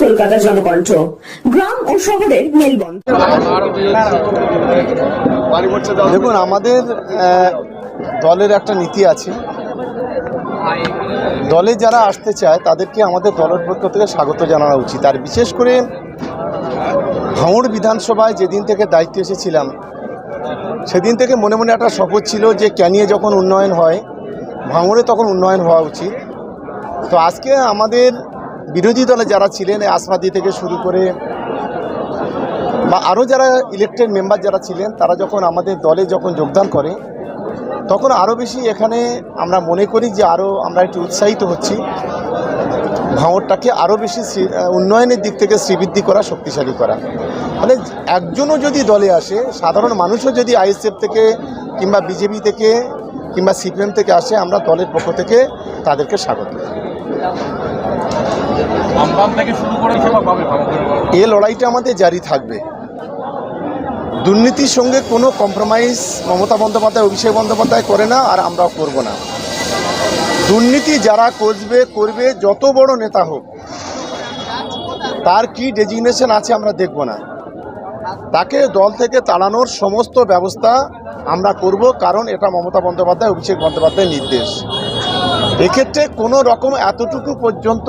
কলকাতা জনকণ্ঠ, গ্রাম ও শহরের মেলবন্ধন। দেখুন, আমাদের দলের একটা নীতি আছে। দলে যারা আসতে চায়, তাদেরকে আমাদের দলের পক্ষ থেকে স্বাগত জানানো উচিত। আর বিশেষ করে ভাঙড় বিধানসভায় যেদিন থেকে দায়িত্ব এসেছিলাম, সেদিন থেকে মনে মনে একটা শপথ ছিল যে ক্যানিয়ে যখন উন্নয়ন হয়, ভাঙড়ে তখন উন্নয়ন হওয়া উচিত। তো আজকে আমাদের বিরোধী দলে যারা ছিলেন আসমাদি থেকে শুরু করে বা আরও যারা ইলেকটেড মেম্বার যারা ছিলেন, তারা যখন আমাদের দলে যখন যোগদান করে, তখন আরও বেশি এখানে আমরা মনে করি যে আরও আমরা একটু উৎসাহিত হচ্ছি। ভাঙরটাকে আরও বেশি উন্নয়নের দিক থেকে শ্রীবৃদ্ধি করা, শক্তিশালী করা। মানে একজনও যদি দলে আসে, সাধারণ মানুষও যদি আইএসএফ থেকে কিংবা বিজেপি থেকে কিংবা সিপিএম থেকে আসে, আমরা দলের পক্ষ থেকে তাদেরকে স্বাগত। এ লড়াইটা আমাদের জারি থাকবে। দুর্নীতির সঙ্গে কোনো কম্প্রোমাইজ মমতা বন্দ্যোপাধ্যায়, অভিষেক বন্দ্যোপাধ্যায় করে না আর আমরাও করব না। দুর্নীতি যারা করবে করবে, যত বড় নেতা হোক, তার কি ডেজিগনেশন আছে আমরা দেখব না। তাকে দল থেকে তাড়ানোর সমস্ত ব্যবস্থা আমরা করব কারণ এটা মমতা বন্দ্যোপাধ্যায়, অভিষেক বন্দ্যোপাধ্যায়ের নির্দেশ। এক্ষেত্রে কোনো রকম এতটুকু পর্যন্ত